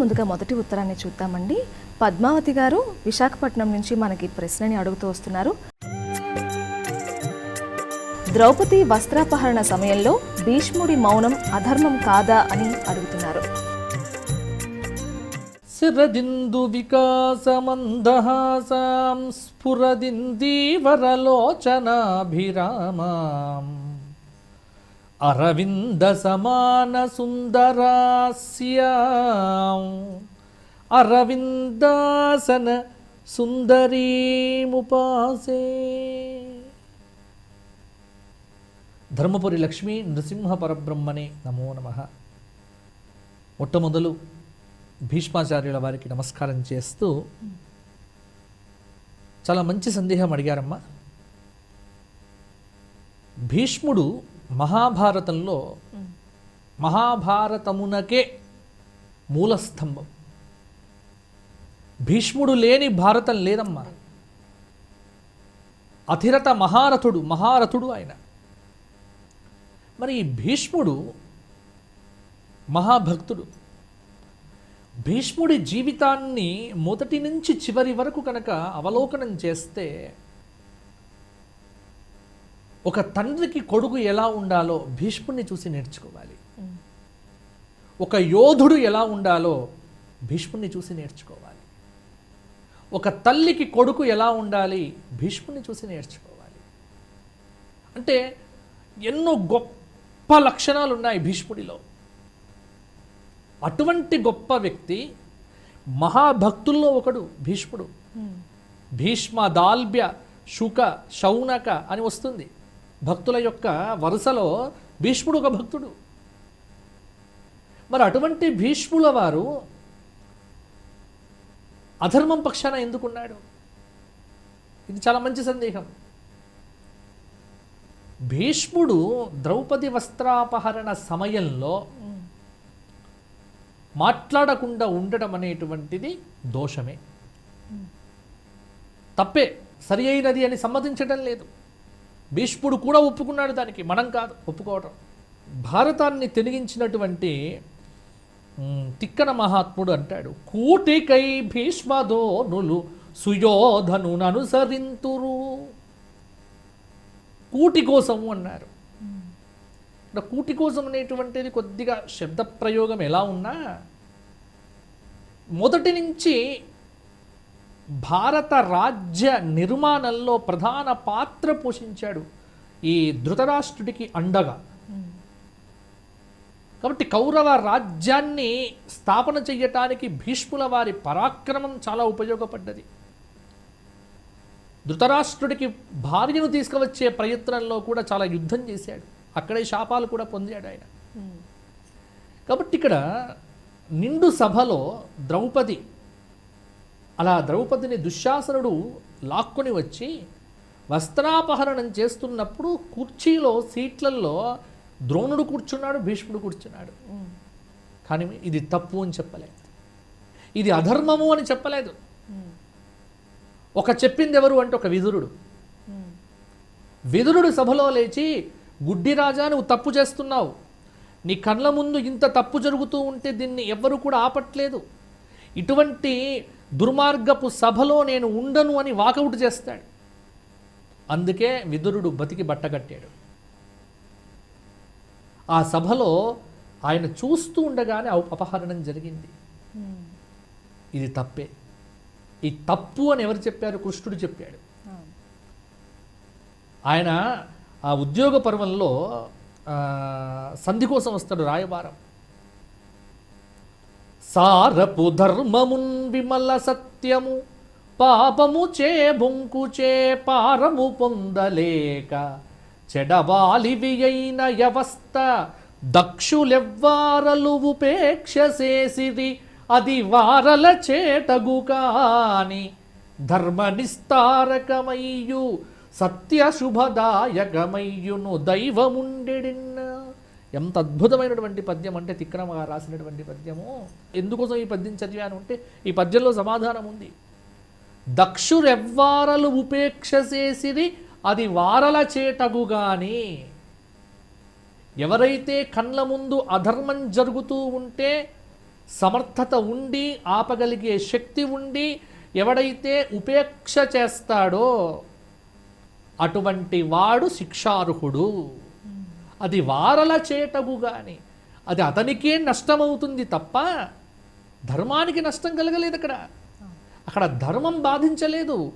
ముందుగా మొదటి ఉత్తరాన్ని చూద్దామండి. పద్మావతి గారు విశాఖపట్నం నుంచి మనకి ప్రశ్నని అడుగుతూ వస్తున్నారు. ద్రౌపది వస్త్రాపహరణ సమయంలో భీష్ముడి మౌనం అధర్మం కాదా అని అడుగుతున్నారు. శిరదిందు వికాసమందహాసాం స్ఫురదిందీవరలోచనాభిరామాం అరవింద సమాన సుందరాస్యాం. అరవిందాసన సుందరీముపాసే. ధర్మపురి లక్ష్మీ నృసింహ పరబ్రహ్మనే నమో నమ. మొట్టమొదలు భీష్మాచార్యుల వారికి నమస్కారం చేస్తూ చాలా మంచి సందేహం అడిగారమ్మా. భీష్ముడు మహాభారతంలో మహాభారతమునకే మూలస్తంభం. భీష్ముడు లేని భారతం లేదమ్మా. అధిరత మహారథుడు మహారథుడు ఆయన. మరి ఈ భీష్ముడు మహాభక్తుడు. భీష్ముడి జీవితాన్ని మొదటి నుంచి చివరి వరకు కనుక అవలోకనం చేస్తే ఒక తండ్రికి కొడుకు ఎలా ఉండాలో భీష్ముడిని చూసి నేర్చుకోవాలి. ఒక యోధుడు ఎలా ఉండాలో భీష్ముడిని చూసి నేర్చుకోవాలి. ఒక తల్లికి కొడుకు ఎలా ఉండాలి భీష్ముడిని చూసి నేర్చుకోవాలి. అంటే ఎన్నో గొప్ప లక్షణాలు ఉన్నాయి భీష్ముడిలో. అటువంటి గొప్ప వ్యక్తి మహాభక్తుల్లో ఒకడు భీష్ముడు. భీష్మ దాల్భ్య శుక శౌనక అని వస్తుంది. భక్తుల యొక్క వరుసలో భీష్ముడు ఒక భక్తుడు. మరి అటువంటి భీష్ముల వారు అధర్మం పక్షాన ఎందుకున్నాడు? ఇది చాలా మంచి సందేహం. భీష్ముడు ద్రౌపది వస్త్రాపహరణ సమయంలో మాట్లాడకుండా ఉండడం అనేటువంటిది దోషమే. తప్పే సరి అయినది అని సమ్మతించడం లేదు. భీష్ముడు కూడా ఒప్పుకున్నాడు దానికి. మనం కాదు ఒప్పుకోవటం. భారతాన్ని తెలిగించినటువంటి తిక్కన మహాత్ముడు అంటాడు కూటికై భీష్మదోనులు సుయోధను అనుసరింతురు కూటి కోసము అన్నారు. కూటి కోసం అనేటువంటిది కొద్దిగా శబ్ద ప్రయోగం ఎలా ఉన్నా మొదటి నుంచి భారత రాజ్య నిర్మాణంలో ప్రధాన పాత్ర పోషించాడు ఈ ధృతరాష్ట్రుడికి అండగా. కాబట్టి కౌరవ రాజ్యాన్ని స్థాపన చెయ్యటానికి భీష్ముల వారి పరాక్రమం చాలా ఉపయోగపడ్డది. ధృతరాష్ట్రుడికి భార్యను తీసుకువచ్చే ప్రయత్నంలో కూడా చాలా యుద్ధం చేశాడు. అక్కడే శాపాలు కూడా పొందాడు ఆయన. కాబట్టి ఇక్కడ నిండు సభలో ద్రౌపది అలా ద్రౌపదిని దుశ్శాసనుడు లాక్కొని వచ్చి వస్త్రాపహరణం చేస్తున్నప్పుడు కుర్చీలో సీట్లలో ద్రోణుడు కూర్చున్నాడు భీష్ముడు కూర్చున్నాడు. కానీ ఇది తప్పు అని చెప్పలేదు. ఇది అధర్మము అని చెప్పలేదు. ఒక చెప్పింది ఎవరు అంటే ఒక విదురుడు. విదురుడు సభలో లేచి గుడ్డి రాజా నువ్వు తప్పు చేస్తున్నావు. నీ కళ్ళ ముందు ఇంత తప్పు జరుగుతూ ఉంటే దీన్ని ఎవ్వరు కూడా ఆపట్లేదు. ఇటువంటి దుర్మార్గపు సభలో నేను ఉండను అని వాకౌట్ చేస్తాడు. అందుకే విదురుడు బతికి బట్టగట్టాడు ఆ సభలో ఆయన చూస్తూ ఉండగానే అపహరణం జరిగింది. ఇది తప్పే. ఈ తప్పు అని ఎవరు చెప్పారు? కృష్ణుడు చెప్పాడు. ఆయన ఆ ఉద్యోగ పర్వంలో సంధి కోసం వస్తాడు రాయబారం. సారపు ధర్మమున్ విమల సత్యము పాపము చే బొంకు చే పారము పొందలేక చెడవాలివి అయిన వ్యవస్థ దక్షులెవ్వారలు ఉపేక్ష చేసిది అది వారల చేటగు కాని ధర్మ నిస్తారకమయ్యు సత్య శుభదాయకమయ్యును దైవముండెడిన్న ఎంత అద్భుతమైనటువంటి పద్యం అంటే తిక్రమ రాసినటువంటి పద్యము. ఎందుకోసం ఈ పద్యం చదివాను అంటే ఈ పద్యంలో సమాధానం ఉంది. దక్షురెవ్వారలు ఉపేక్ష చేసిది అది వారల చేటగు గాని. ఎవరైతే కళ్ళ ముందు అధర్మం జరుగుతూ ఉంటే సమర్థత ఉండి ఆపగలిగే శక్తి ఉండి ఎవడైతే ఉపేక్ష చేస్తాడో అటువంటి వాడు శిక్షార్హుడు. అది వారల చేటగు కానీ అది అతనికే నష్టమవుతుంది తప్ప ధర్మానికి నష్టం కలగలేదు అక్కడ. అక్కడ ధర్మం బాధించలేదు.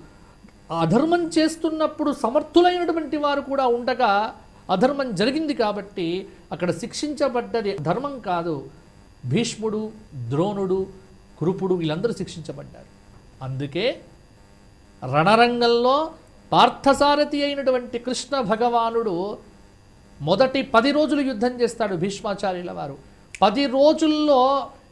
అధర్మం చేస్తున్నప్పుడు సమర్థులైనటువంటి వారు కూడా ఉండగా అధర్మం జరిగింది కాబట్టి అక్కడ శిక్షించబడ్డది ధర్మం కాదు. భీష్ముడు ద్రోణుడు కృపుడు వీళ్ళందరూ శిక్షించబడ్డారు. అందుకే రణరంగంలో పార్థసారథి అయినటువంటి కృష్ణ భగవానుడు మొదటి పది రోజులు యుద్ధం చేస్తాడు భీష్మాచార్యుల వారు. పది రోజుల్లో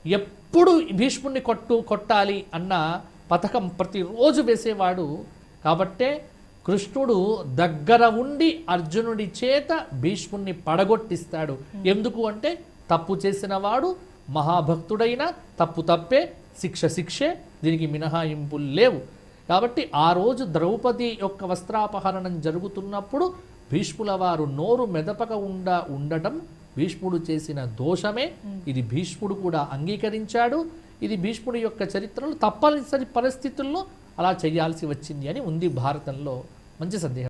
ఎప్పుడు భీష్ముడిని కొట్టు కొట్టాలి అన్న పథకం ప్రతిరోజు వేసేవాడు. కాబట్టే కృష్ణుడు దగ్గర ఉండి అర్జునుడి చేత భీష్ముణ్ణి పడగొట్టిస్తాడు. ఎందుకు అంటే తప్పు చేసిన వాడు మహాభక్తుడైన తప్పు తప్పే శిక్ష శిక్షే దీనికి మినహాయింపులు లేవు. కాబట్టి ఆ రోజు ద్రౌపది యొక్క వస్త్రాపహరణం జరుగుతున్నప్పుడు భీష్ముల వారు నోరు మెదపక ఉండ ఉండటం భీష్ముడు చేసిన దోషమే. ఇది భీష్ముడు కూడా అంగీకరించాడు. ఇది భీష్ముడి యొక్క చరిత్రలో తప్పనిసరి పరిస్థితుల్లో అలా చేయాల్సి వచ్చింది అని ఉంది భారతంలో మంచి సందేహం.